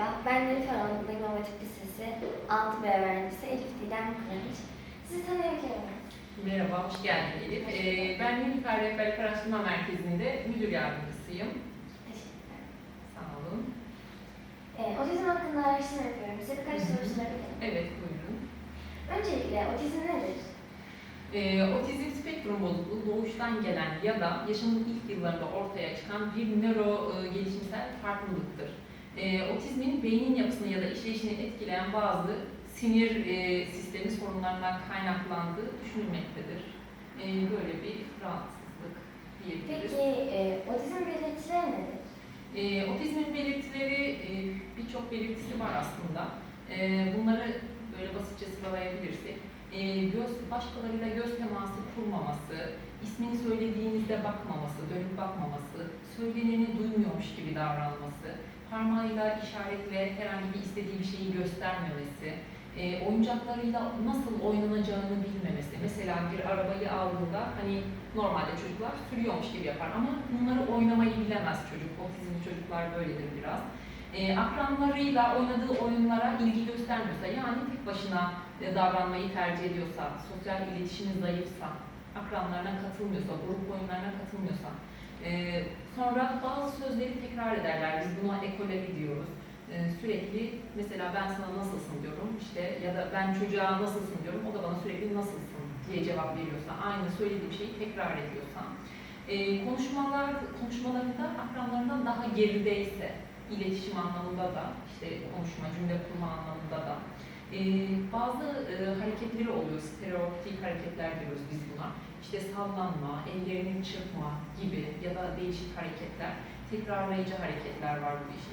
Merhaba, ben Nilüfer Anadolu İmam Hatip Lisesi 6B öğrencisi Elif Didem Kılıç. Sizi tanıyabilir miyim? Merhaba, hoş geldin Elif. Ee, ben Nilüfer Rehberlik Araştırma Merkezi'nde müdür yardımcısıyım. Teşekkürler. Sağ olun. Ee, otizm hakkında araştırma yapıyorum. Size birkaç soru sorabilirim. Evet, buyurun. Öncelikle otizm nedir? Ee, otizm spektrum bozukluğu doğuştan gelen ya da yaşamın ilk yıllarında ortaya çıkan bir nöro e, gelişimsel farklılıktır. Ee, otizmin beynin yapısını ya da işleyişini etkileyen bazı sinir e, sistemi sorunlarından kaynaklandığı düşünülmektedir. Ee, böyle bir rahatsızlık diyebiliriz. Peki e, otizm belirtileri nedir? E, otizmin belirtileri e, birçok belirtisi var aslında. E, bunları böyle basitçe sıralayabilirsek, e, göz başkalarıyla göz teması kurmaması, ismini söylediğinizde bakmaması, dönüp bakmaması, söyleneni duymuyormuş gibi davranması, işaretle herhangi bir istediği bir şeyi göstermemesi, e, oyuncaklarıyla nasıl oynanacağını bilmemesi. Mesela bir arabayı aldığında hani normalde çocuklar sürüyormuş gibi yapar ama bunları oynamayı bilemez çocuk. Otizmli çocuklar böyledir biraz. E, akranlarıyla oynadığı oyunlara ilgi göstermiyorsa yani tek başına e, davranmayı tercih ediyorsa, sosyal iletişimi zayıfsa, akranlarına katılmıyorsa, grup oyunlarına katılmıyorsa, e, sonra bazı sözleri tekrar ederler. Biz buna ekoloji diyoruz. E, sürekli mesela ben sana nasılsın diyorum işte ya da ben çocuğa nasılsın diyorum o da bana sürekli nasılsın diye cevap veriyorsa aynı söylediğim şeyi tekrar ediyorsa e, konuşmalar konuşmalarında akranlarından daha gerideyse iletişim anlamında da işte konuşma cümle kurma anlamında da e, bazı e, hareketleri oluyor. Stereotipik hareketler diyoruz biz buna. İşte sallanma ellerini çırpma gibi ya da değişik hareketler tekrarlayıcı hareketler var bu iş-